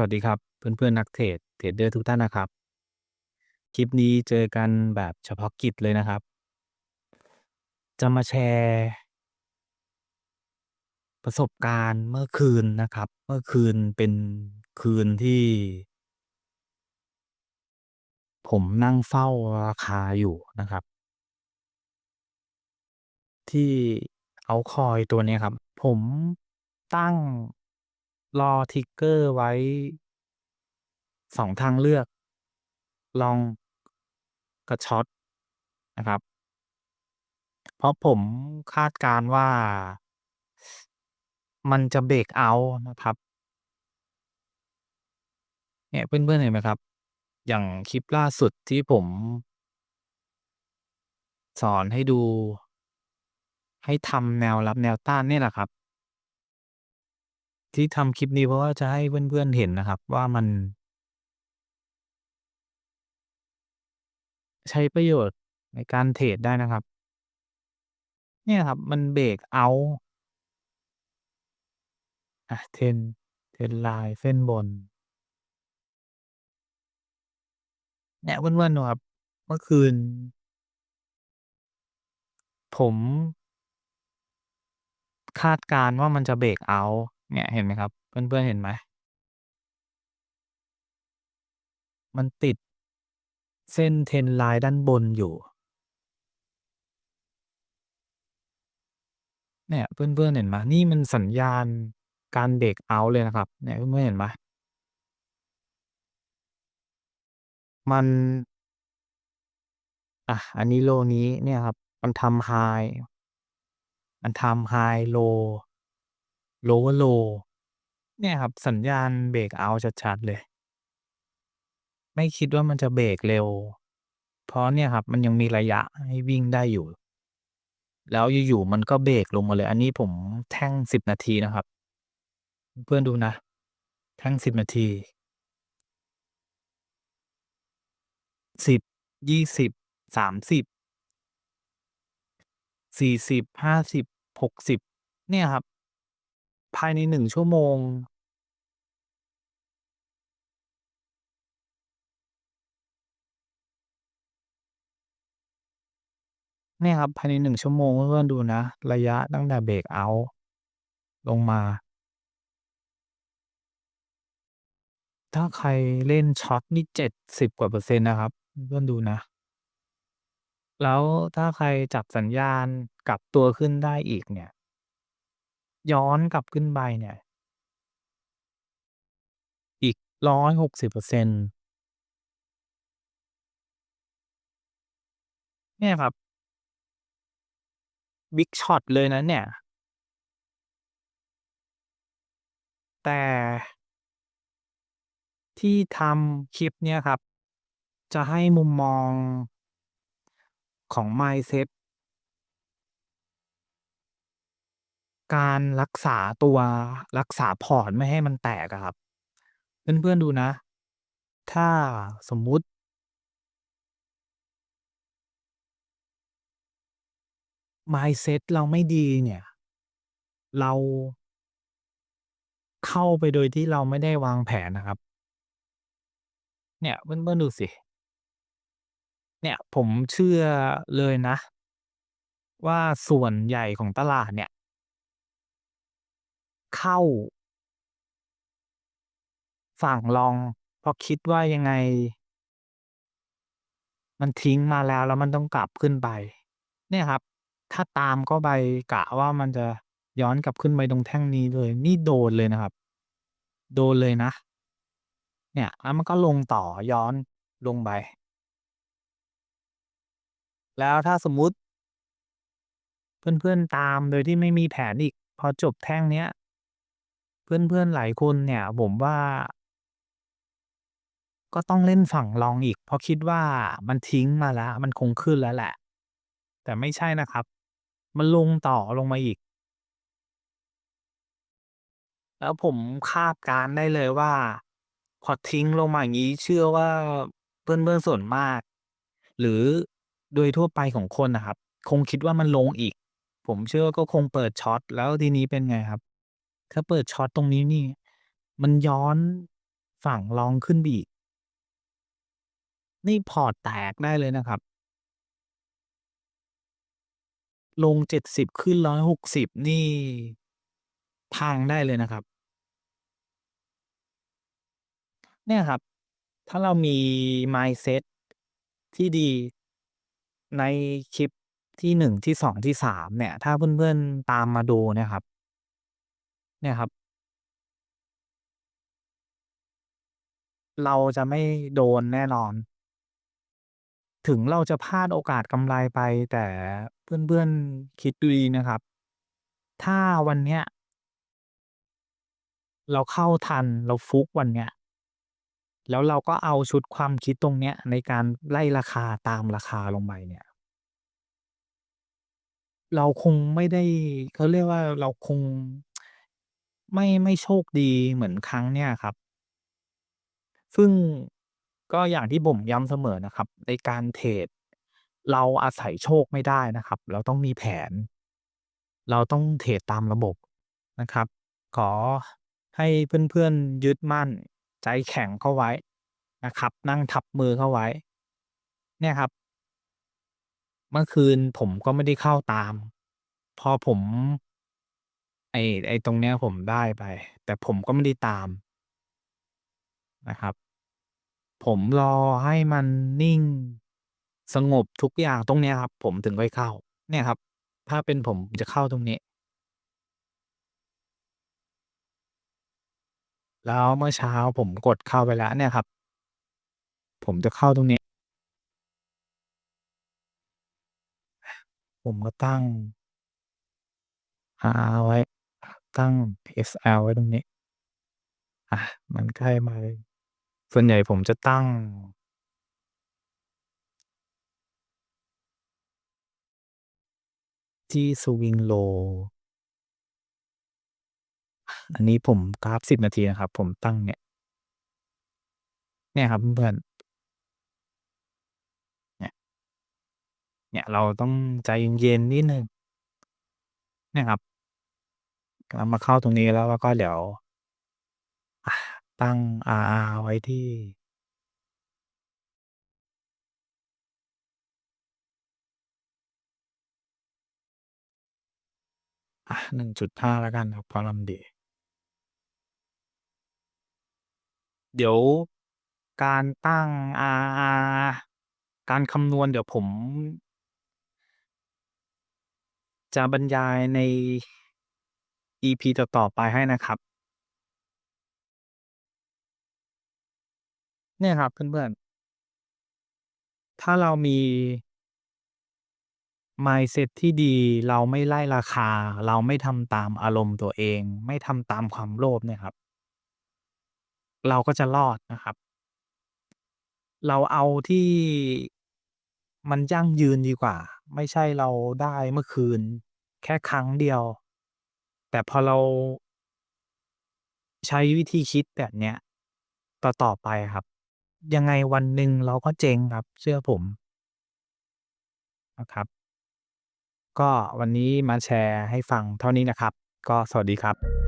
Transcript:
สวัสดีครับเพื่อนๆนักเทรดเทรดเดอร์ทุกท่านนะครับ คลิปนี้เจอกันแบบเฉพาะกิจเลยนะครับ จะมาแชร์ ประสบการณ์เมื่อคืนนะครับ เมื่อคืนเป็นคืนที่ ผมนั่งเฝ้าราคาอยู่นะครับ ที่เอาคอยตัวนี้ครับ ผมตั้ง รอทริกเกอร์ไว้2ทางเลือก ลองกับช็อตนะครับ เพราะผมคาดการณ์ว่ามันจะเบรกเอานะครับ เนี่ยเพื่อนๆเห็นไหมครับ อย่างคลิปล่าสุดที่ผม สอนให้ดู ให้ทำแนวรับแนวต้านนี่แหละครับ ที่ทำคลิปนี้ เพราะว่าจะให้เพื่อน ๆ เห็นนะครับว่ามัน ใช้ประโยชน์ในการเทรดได้นะครับ เนี่ยครับมันเบรกเอาต์อะเทรนเทรนไลน์เส้นบน เนี่ยเพื่อนๆดูครับ เมื่อคืน ผม คาดการณ์ว่ามันจะเบรกเอา เนี่ยเห็นไหมครับ เพื่อนๆเห็นไหม?มันติดเส้น Trend line ด้านบนอยู่ เนี่ยเพื่อนๆเห็นไหม?นี่มันสัญญาณการเบรกเอาต์เลยนะครับ เนี่ยเพื่อนๆเห็นไหม?มัน อะ อันนี้ Low นี้เนี่ยครับ มันทำ High มันทำ High Low Lower Low เนี่ยครับ สัญญาณเบรกเอาต์ชัดๆเลย ไม่คิดว่ามันจะเบรกเร็ว เพราะเนี่ยครับ มันยังมีระยะให้วิ่งได้อยู่ แล้วอยู่ๆมันก็เบรกลงมาเลย อันนี้ผมแท่ง10นาทีนะครับ เพื่อนดูนะ แท่ง10นาที10 20 30 40 50 60เนี่ยครับ ภายใน 1 ชั่วโมง เนี่ยครับ ภายใน 1 ชั่วโมง เพื่อน ๆ ดูนะ ระยะตั้งแต่ เบรกเอาต์ ลงมา ถ้าใครเล่นช็อตนี่ 70 กว่าเปอร์เซ็นต์นะครับ เพื่อน ๆ ดูนะ แล้วถ้าใครจับสัญญาณกลับตัวขึ้นได้อีกเนี่ย ย้อนกลับขึ้นไปเนี่ย อีก160%เปอร์เซ็นี่ยครับบิ๊กช็อตเลยนะเนี่ย แต่ที่ทำคลิปเนี้ยครับ จะให้มุมมองของ mindset การรักษาตัว รักษาพอร์ตไม่ให้มันแตกอะครับ เพื่อน ๆ ดูนะ ถ้าสมมุติ mindset เราไม่ดีเนี่ย เราเข้าไปโดยที่เราไม่ได้วางแผนนะครับ เนี่ยเพื่อนๆดูสิ เนี่ยผมเชื่อเลยนะ ว่าส่วนใหญ่ของตลาดเนี่ย เข้า ฝั่งลอง เพราะคิดว่ายังไง มันทิ้งมาแล้วแล้วมันต้องกลับขึ้นไป เนี่ยครับ ถ้าตามเข้าไปกะว่ามันจะย้อนกลับขึ้นไปตรงแท่งนี้เลย นี่โดนเลยนะครับ โดนเลยนะ เนี่ยแล้วมันก็ลงต่อย้อนลงไป แล้วถ้าสมมุติ เพื่อนๆตามโดยที่ไม่มีแผนอีก พอจบแท่งเนี้ย เพื่อน ๆ หลายคนเนี่ย ผมว่า ก็ต้องเล่นฝั่งลองอีก เพราะคิดว่ามันทิ้งมาแล้ว มันคงขึ้นแล้วแหละ แต่ไม่ใช่นะครับ มันลงต่อลงมาอีก แล้วผมคาดการณ์ได้เลยว่า พอทิ้งลงมาอย่างงี้เชื่อว่าเพื่อนๆส่วนมาก หรือโดยทั่วไปของคนนะครับ คงคิดว่ามันลงอีก ผมเชื่อก็คงเปิดช็อตแล้วทีนี้เป็นไงครับ ถ้าเปิดช็อตตรงนี้นี่ มันย้อนฝั่งรองขึ้นไปอีก นี่พอร์ตแตกได้เลยนะครับ ลง70ขึ้น160นี่ พังได้เลยนะครับ เนี่ยครับ ถ้าเรามี mindset ที่ดีในคลิปที่1ที่2ที่3เนี่ย ถ้าเพื่อนๆตามมาดูนี่ยครับ เนี่ยครับ เราจะไม่โดนแน่นอน ถึงเราจะพลาดโอกาสกำไรไป แต่เพื่อน ๆ คิดดูดีนะครับ ถ้าวันเนี้ย เราเข้าทันเราฟุกวันเนี้ย แล้วเราก็เอาชุดความคิดตรงเนี้ย ในการไล่ราคาตามราคาลงไปเนี่ย เราคงไม่ได้ เขาเรียกว่าเราคง ไม่ ไม่โชคดีเหมือนครั้งเนี้ยครับ ซึ่งก็อย่างที่ผมย้ำเสมอนะครับ ในการเทรดเราอาศัยโชคไม่ได้นะครับ เราต้องมีแผน เราต้องเทรดตามระบบนะครับ ขอให้เพื่อนๆยึดมั่น ใจแข็งเข้าไว้นะครับ นั่งทับมือเข้าไว้ เนี่ยครับ เมื่อคืนผมก็ไม่ได้เข้าตาม พอผม ไอ้ไอ้ตรงเนี้ยผมได้ไป แต่ผมก็ไม่ได้ตามนะครับ ผมรอให้มันนิ่ง สงบทุกอย่างตรงเนี้ยครับ ผมถึงค่อยเข้า เนี่ยครับ ถ้าเป็นผมจะเข้าตรงนี้ แล้วเมื่อเช้าผมกดเข้าไปแล้ว เนี่ยครับ ผมจะเข้าตรงนี้ ผมก็ตั้ง R ไว้ ตั้ง SL ไว้ตรงนี้อามันใกล้มาส่วนใหญ่ผมจะตั้ง ที่สวิงโล อันนี้ผมกราฟ10นาทีนะครับ ผมตั้งเนี่ย เนี่ยครับเพื่อนเนี่ยเราต้องใจเย็นๆนิดหนึ่งเนี่ยครับ เรามาเข้าตรงนี้แล้วก็เดี๋ยว ตั้ง RR ไว้ที่อา1.5แล้วกันครับเพราะมันดี เดี๋ยวการตั้ง RR การคำนวณเดี๋ยวผม จะบรรยายใน EP ต่อๆไปให้นะครับ เนี่ยครับเพื่อนๆ ถ้าเรามี mindset ที่ดีเราไม่ไล่ราคา เราไม่ทำตามอารมณ์ตัวเอง ไม่ทำตามความโลภเนี่ยครับ เราก็จะรอดนะครับ เราเอาที่มันยั่งยืนดีกว่า ไม่ใช่เราได้เมื่อคืน แค่ครั้งเดียว แต่พอเราใช้วิธีคิดแบบเนี้ยต่อๆไปครับ ยังไงวันหนึ่งเราก็เจ๊งครับ เชื่อผมนะครับ ก็วันนี้มาแชร์ให้ฟังเท่านี้นะครับ ก็สวัสดีครับ